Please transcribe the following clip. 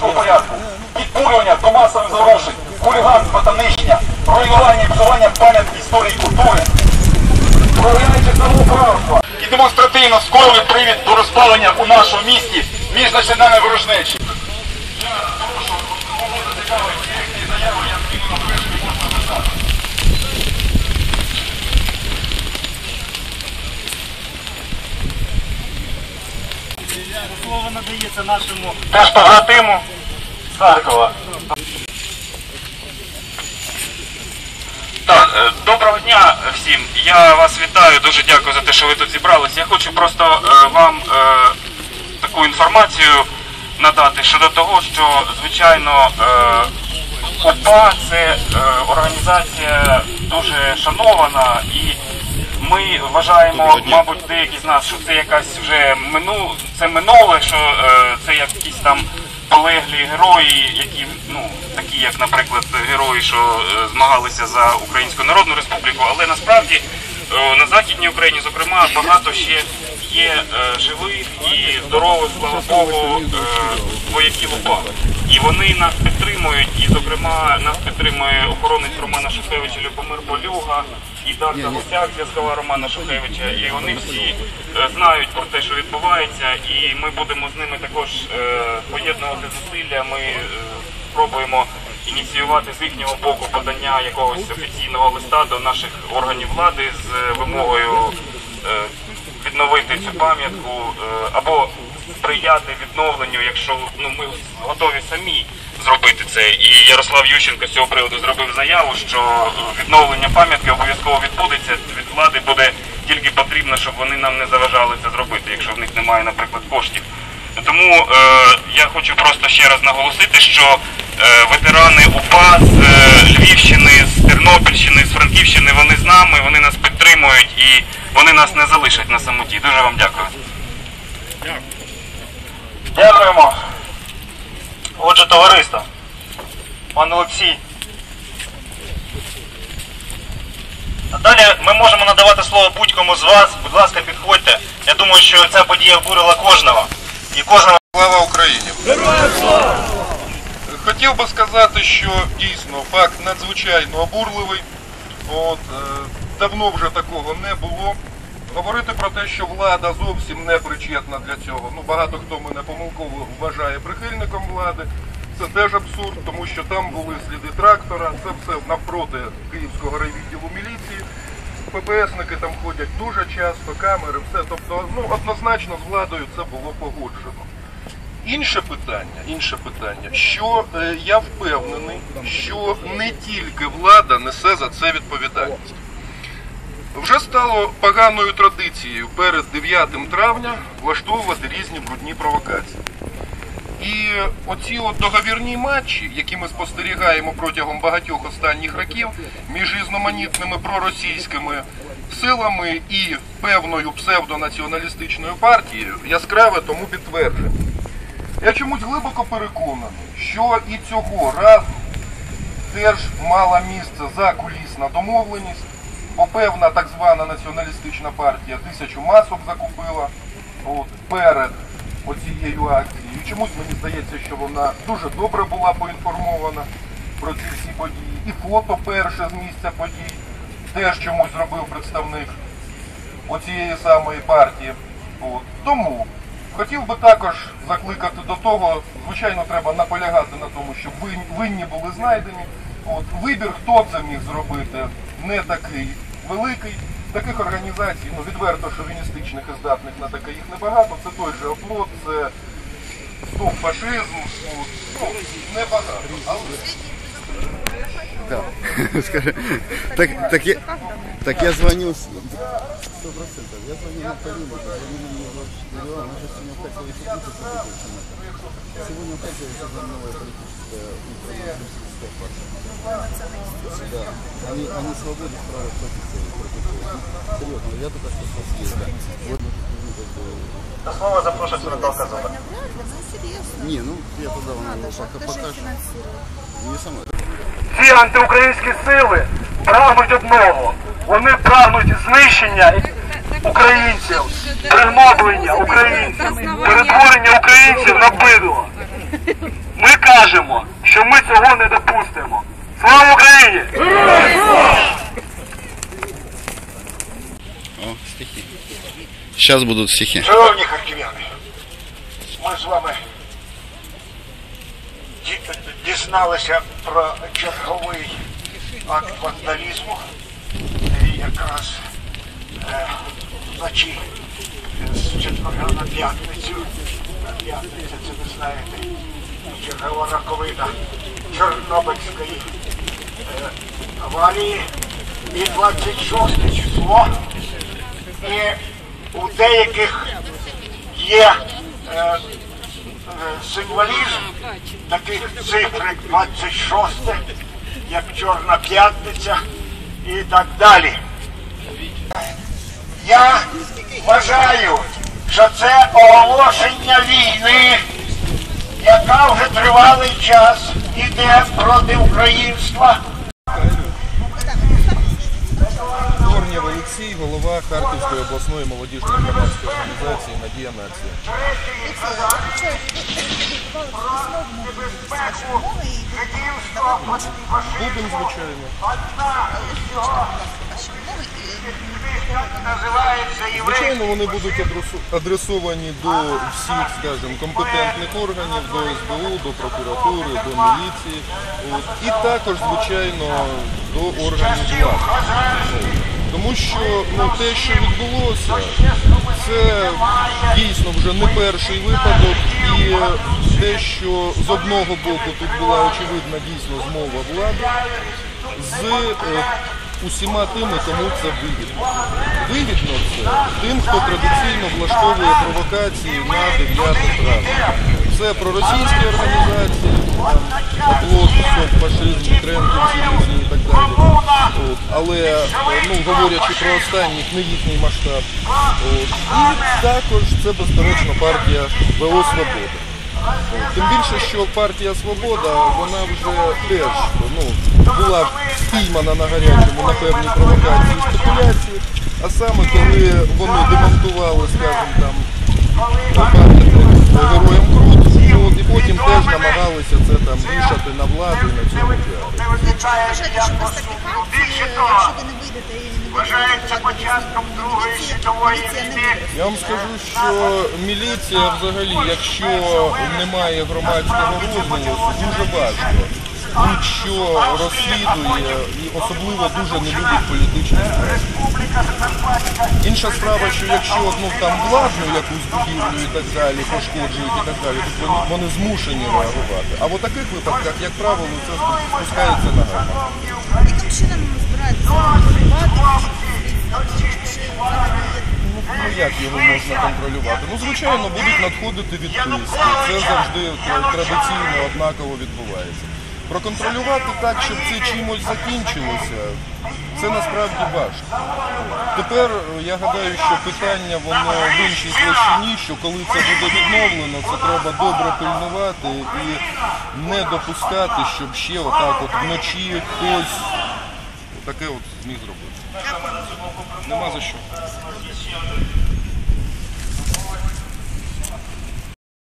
порядку, підбурювання до масових заворушень, хуліганства та нищення, руйнування і псування пам'ятки історії і культури, проявляючи самоуправство. І демонстративно скоровий привід до розпалення у нашому місті міжнаціональної ворожнечі. Слово надається нашому Теж побратиму з Харкова. Так, е, доброго дня всім. Я вас вітаю. Дуже дякую за те, що ви тут зібралися. Я хочу просто е, вам е, таку інформацію надати щодо того, що звичайно УПА це організація дуже шанована і. Ми вважаємо, мабуть, деякі з нас, що це якась вже мину, це минуле, що е, це якісь там полеглі герої, які ну такі, як, наприклад, герої, що е, змагалися за Українську Народну Республіку, але насправді е, на Західній Україні, зокрема, багато ще є е, живих і здорових, слава Богу, е, вояків УПА. І вони нас підтримують, і, зокрема, нас підтримує охоронець Романа Шухевича Любомир Полюга і Дарта Гусяк, зв'язкова Романа Шухевича. І вони всі е, знають про те, що відбувається, і ми будемо з ними також е, поєднувати зусилля. Ми е, спробуємо ініціювати з їхнього боку подання якогось офіційного листа до наших органів влади з вимогою відновити цю пам'ятку або сприяти відновленню, якщо ну ми готові самі зробити це. І Ярослав Ющенко з цього приводу зробив заяву, що е, відновлення пам'ятки обов'язково відбудеться. Від влади буде тільки потрібно, щоб вони нам не заважали це зробити, якщо в них немає, наприклад, коштів. Тому е, я хочу просто ще раз наголосити, що е, ветерани УПА з е, Львівщини, з Тернопільщини, з Франківщини, вони з нами, вони нас підтримують і вони нас не залишать на самоті. Дуже вам дякую. Дякуємо. Отже, товариство, пан Олексій. Далі ми можемо надавати слово будь-кому з вас. Будь ласка, підходьте. Я думаю, що ця подія обурила кожного. І кожного Слава Україні! Хотів би сказати, що дійсно факт надзвичайно обурливий. От, е, давно вже такого не було. Говорити про те, що влада зовсім не причетна для цього. Ну, багато хто мене помилково вважає прихильником влади. Це теж абсурд, тому що там були сліди трактора, це все навпроти Київського райвідділу міліції. ППСники там ходять дуже часто, камери, все. Тобто, ну однозначно з владою це було погоджено. Інше питання, інше питання, що е, я впевнений, що не тільки влада несе за це відповідальність. Вже стало поганою традицією перед 9 травня влаштовувати різні брудні провокації. І оці от договірні матчі, які ми спостерігаємо протягом багатьох останніх років між різноманітними проросійськими силами і певною псевдонаціоналістичною партією, яскраве тому підтвердження. Я чомусь глибоко переконаний, що і цього разу теж мала місце закулісна домовленість, бо певна так звана націоналістична партія тисячу масок закупила от, перед оцією акцією. Чомусь мені здається, що вона дуже добре була поінформована про ці всі події. І фото перше з місця подій теж чомусь зробив представник оцієї самої партії. От. Тому хотів би також закликати до того, звичайно, треба наполягати на тому, щоб винні були знайдені. От. Вибір, хто це міг зробити, не такий великий. Таких організацій, ну відверто шовіністичних і здатних на таке їх небагато. Це той же оплот, це стоп фашизм. Ну, небагато. Але Да. Скажи, так, так, я, так я звонил... Сто процентов. Я звонил Полине, позвонил мне говорю, она же сегодня в Харькове Сегодня в Харькове создана новая политическая информационная партия. Да. Они, они свободны права позиции Серьезно, ну я только что съездил. Вот, до слова запрошується Наталка Зуба. Не, ну я подав вам пока, пока что. Не сама. Ці антиукраїнські сили прагнуть одного. Вони прагнуть знищення українців, пригноблення українців, перетворення українців на бидло. Ми покажемо, що ми цього не допустимо. Слава Україні! О, стихи. Сейчас будут стихи. Шановні харків'яни, ми з вами дізналися про черговий акт вандалізму, е, якраз е, вночі з четверга на п'ятницю. П'ятниця, це ви знаєте, чергова роковина Чорнобильської е, аварії. І 26 число. І у деяких є е, е, символізм таких цифр, як 26, як Чорна П'ятниця і так далі. Я вважаю, що це оголошення війни, яка вже тривалий час іде проти українства. Олексій, голова Харківської обласної молодіжної громадської організації Надія Нація. Будемо, звичайно. Звичайно, вони будуть адресовані до всіх, скажімо, компетентних органів, до СБУ, до прокуратури, до міліції. І також, звичайно, до органів влади. Тому що ну, те, що відбулося, це дійсно вже не перший випадок, і те, що з одного боку тут була очевидна дійсно змова влади з е, усіма тими, кому це вигідно. Вигідно це тим, хто традиційно влаштовує провокації на 9 травня. Це проросійські організації, там, СОП, фашизм, Тренківці і так далі. От. Але, ну, говорячи про останніх, не їхній масштаб. От. І також це, безперечно, партія ВО Свобода. Тим більше, що партія Свобода, вона вже теж ну, була впіймана на гарячому на певні провокації і спекуляції. А саме коли вони демонтували, скажімо там, пам'ятник героям потім теж намагалися це там рішати на владу і на цьому будете Вважається початком Другої світової війни. Я вам скажу, що міліція взагалі, якщо немає громадського розголосу, дуже важко. Будь-що розслідує і особливо дуже не любить політичні справи. Інша справа, що якщо ну, там владну якусь будівлю і так далі, пошкоджують і так далі, то вони, вони змушені реагувати. А в таких випадках, як правило, це спускається на гальма. Яким чином Ну як його можна контролювати? Ну звичайно, будуть надходити відписки. Це завжди традиційно однаково відбувається. Проконтролювати так, щоб це чимось закінчилося, це насправді важко. Тепер я гадаю, що питання воно в іншій площині, що коли це буде відновлено, це треба добре пильнувати і не допускати, щоб ще отак от вночі хтось таке от зміг зробити. Нема за що.